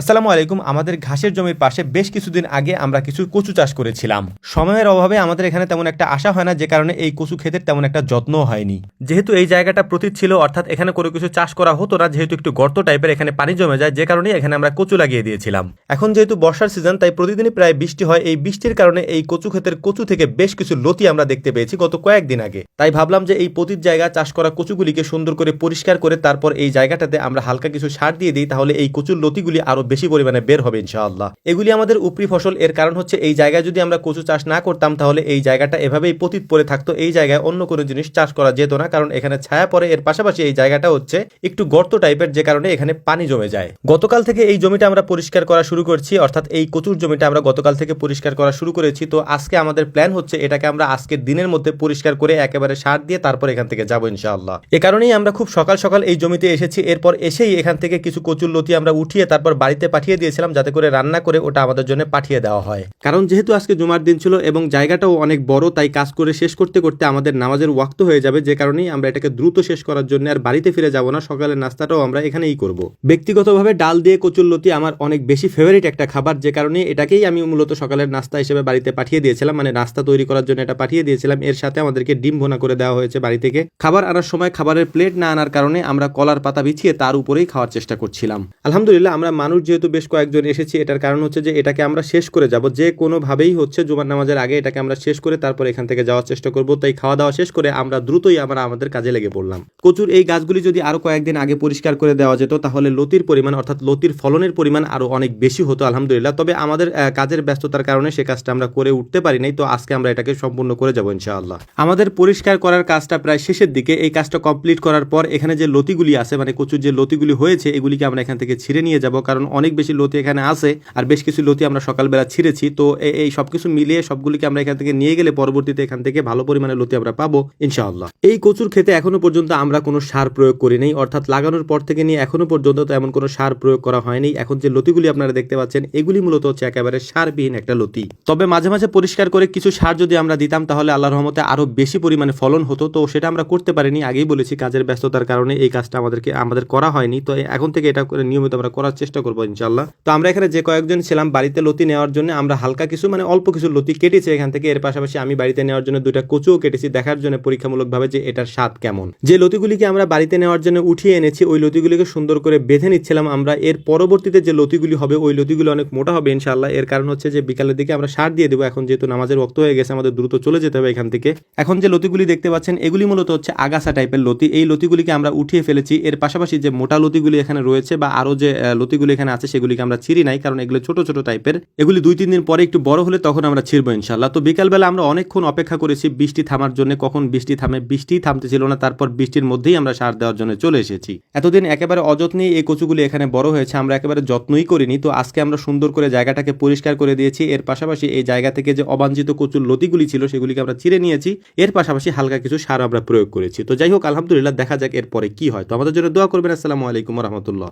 আসসালামু আলাইকুম। আমাদের ঘাসের জমির পাশে বেশ কিছুদিন আগে আমরা কিছু কচু চাষ করেছিলাম। সময়ের অভাবে আমাদের এখানে তেমন একটা আশা হয় না, যে কারণে এই কচু ক্ষেতের তেমন একটা যত্নও হয়নি। যেহেতু এই জায়গাটা প্রতীত ছিল, অর্থাৎ এখানে কোনো কিছু চাষ করা হতো না, যেহেতু একটু গর্ত টাইপের, এখানে পানি জমে যায়, যে কারণে এখানে আমরা কচু লাগিয়ে দিয়েছিলাম। এখন যেহেতু বর্ষার সিজন, তাই প্রতিদিনই প্রায় বৃষ্টি হয়। এই বৃষ্টির কারণে এই কচু ক্ষেতের কচু থেকে বেশ কিছু লতি আমরা দেখতে পেয়েছি গত কয়েকদিন আগে। তাই ভাবলাম যে এই পতিত জায়গা চাষ করা কচুগুলিকে সুন্দর করে পরিষ্কার করে তারপর এই জায়গাটাতে আমরা হালকা কিছু সার দিয়ে দিই, তাহলে এই কচুর লতিগুলি আরও বেশি পরিমাণে বের হবে ইনশাআল্লাহ। এগুলি আমাদের উপরি ফসল, এর কারণ হচ্ছে এই জায়গায় যদি আমরা কচু চাষ না করতাম, তাহলে এই জায়গাটা এভাবেই পতিত পড়ে থাকতো, এই জায়গায় অন্য কোনো জিনিস চাষ করা যেত না, কারণ এখানে ছায়া পড়ে, এর পাশাপাশি এই জায়গাটা হচ্ছে একটু গর্ত টাইপের, যে কারণে এখানে পানি জমে যায়। গতকাল থেকে এই জমিটা আমরা পরিষ্কার করা শুরু করছি, অর্থাৎ এই কচুর জমিটা আমরা গতকাল থেকে পরিষ্কার করা শুরু করেছি। তো আজকে আমাদের প্ল্যান হচ্ছে এটাকে আমরা আজকের দিনের মধ্যে পরিষ্কার করে একেবারে সার দিয়ে তারপর এখান থেকে যাব ইনশাআল্লাহ। এ কারণেই আমরা খুব সকাল সকাল এই জমিতে এসেছি, এরপর এসেই এখান থেকে কিছু কচুর লতি আমরা উঠিয়ে তারপর বাড়িতে পাঠিয়ে দিয়েছিলাম যাতে করে রান্না করে ওটা আমাদের জন্য পাঠিয়ে দেওয়া হয়। কারণ যেহেতু আজকে জুমার দিন ছিল এবং জায়গাটাও অনেক বড়, তাই কাজ করে শেষ করতে করতে আমাদের নামাজের ওয়াক্ত হয়ে যাবে, যে কারণেই আমরা এটাকে দ্রুত শেষ করার জন্য আর বাড়িতে ফিরে যাব না, সকালের নাস্তাটাও আমরা এখানেই করব। ব্যক্তিগতভাবে ডাল দিয়ে কচুর লতি আমার অনেক বেশি ফেভারিট একটা খাবার, যে কারণে এটাকেই আমি মূলত সকালের নাস্তা হিসেবে বাড়িতে পাঠিয়ে দিয়েছিলাম মানে নাস্তা তৈরি করার জন্য এটা পাঠিয়ে দিয়েছিলাম। এর সাথে আমাদেরকে ডিম ভোনা করে দেওয়া হয়েছে বাড়ি থেকে। খাবার আনার সময় খাবারের প্লেট না আনার কারণে আমরা কলার পাতা বিছিয়ে তার উপরেই খাওয়ার চেষ্টা করছিলাম। আলহামদুলিল্লাহ আমরা মানুষ যেহেতু বেশ কয়েকজন এসেছি, এটার কারণ হচ্ছে যে এটাকে আমরা শেষ করে যাব। যে কোনোভাবেই হচ্ছে জুমার নামাজের আগে এটাকে আমরা শেষ করে তারপর এখান থেকে যাওয়ার চেষ্টা করব। তাই খাওয়া দাওয়া শেষ করে আমরা দ্রুতই আমরা আমাদের কাজে লেগে পড়লাম। কচুর এই গাছগুলি যদি আরও কয়েকদিন আগে পরিষ্কার করে দেওয়া যেত, তাহলে লতির পরিমাণ অর্থাৎ লতির ফলনের পরিমাণ আরও অনেক বেশি হতো, আলহামদুলিল্লাহ। তবে আমাদের কাজের ব্যস্ততার কারণে সে কাজটা আমরা করে উঠতে পারি নাই। তো আজকে আমরা এটাকে সম্পূর্ণ করে যাব ইনশাআল্লাহ। আমাদের পরিষ্কার করার কাজটা প্রায় শেষের দিকে। এই কাজটা কমপ্লিট করার পর এখানে যে লতিগুলি আছে মানে কচুর যে লতিগুলি হয়েছে, এগুলিকে আমরা এখান থেকে ছিঁড়ে নিয়ে যাব। কারণ অনেক বেশি লতি এখানে আছে আর বেশ কিছু লতি আমরা সকালবেলা ছিঁড়েছি। তো এই সবকিছু মিলিয়ে সবগুলিকে আমরা এখান থেকে নিয়ে গেলে পরবর্তীতে এখান থেকে ভালো পরিমাণে লতি আমরা পাবো, ইনশাআল্লাহ। এই কচুর খেতে এখনও পর্যন্ত আমরা কোনো সার প্রয়োগ করি নাই, অর্থাৎ লাগানোর পর থেকে নিয়ে এখনও পর্যন্ত তো এমন কোনো সার প্রয়োগ করা হয়নি। এখন যে লতিগুলি আপনারা দেখতে পাচ্ছেন, এগুলি মূলত হচ্ছে একেবারে সারবিহীন একটা লতি। তবে মাঝে মাঝে পরিষ্কার করে কিছু সার যদি আমরা দিতাম, তাহলে আল্লাহ রহমতে আরও বেশি পরিমাণে ফলন হতো। তো সেটা আমরা করতে পারিনি, আগেই বলেছি কাজের ব্যস্ততার কারণে এই কাজটা আমাদেরকে, আমাদের করা হয়নি। তো এখন থেকে এটা করে নিয়মিত আমরা করার চেষ্টা করব। ইনশাল্লাহ তো আমরা এখানে যে কয়েকজন ছিলাম, বাড়িতে লতি নেওয়ার জন্য আমরা হালকা কিছু মানে অল্প কিছু লতি কেটেছি এখান থেকে। এর পাশাপাশি আমি বাড়িতে নেওয়ার জন্য দুইটা কচুও কেটেছি। দেখার জন্য পরীক্ষামূলকভাবে যে এটার স্বাদ কেমন। যে লতিগুলিকে আমরা বাড়িতে নেওয়ার জন্য উঠিয়ে এনেছি, ওই লতিগুলিকে সুন্দর করে বেঁধে নিচ্ছিলাম আমরা। এর পরবর্তীতে যে লতিগুলি হবে, ওই লতিগুলি অনেক মোটা হবে ইনশাল্লাহ এর কারণ হচ্ছে যে বিকালের দিকে আমরা সার দিয়ে দেবো। এখন যেহেতু নামাজের রক্ত হয়ে গেছে, আমাদের দ্রুত চলে যেতে হবে এখান থেকে। এখন যে লতিগুলি দেখতে পাচ্ছেন, এগুলি মূলত হচ্ছে আগাছা টাইপের লতি। এই লতিগুলিকে আমরা উঠিয়ে ফেলেছি। এর পাশাপাশি যে মোটা লতিগুলি এখানে রয়েছে বা আরও যে লতিগুলি এখানে আছে সেগুলিকে আমরা ছিঁড়ি নাই, কারণ এগুলো ছোট ছোট টাইপের। এগুলি দুই, তিন দিন পরে একটু বড় হলে তখন আমরা ছিড়বো ইনশাল্লাহ তো বিকালবেলা আমরা অনেকক্ষণ অপেক্ষা করেছি বৃষ্টি থামার জন্য, কখন বৃষ্টি থামে, বৃষ্টি থামতে ছিল না, তারপর বৃষ্টির মধ্যেই আমরা সার দেওয়ার জন্য চলে এসেছি। এতদিন একেবারে অযত্নেই এই কচুগুলি এখানে বড় হয়েছে, আমরা একেবারে যত্নই করিনি। তো আজকে আমরা সুন্দর করে জায়গাটাকে পরিষ্কার করে দিয়েছি। এর পাশাপাশি এই জায়গা থেকে যে অবাঞ্ছিত কচুর লতিগুলি ছিল, সেগুলিকে আমরা চিরে নিয়েছি। এর পাশাপাশি হালকা কিছু সার আমরা প্রয়োগ করেছি। তো যাই হোক, আলহামদুলিল্লাহ দেখা যাক এরপরে কি হয়। তো আমাদের জন্য দোয়া করবেন। আসসালামু আলাইকুম রহমতুল্লাহ।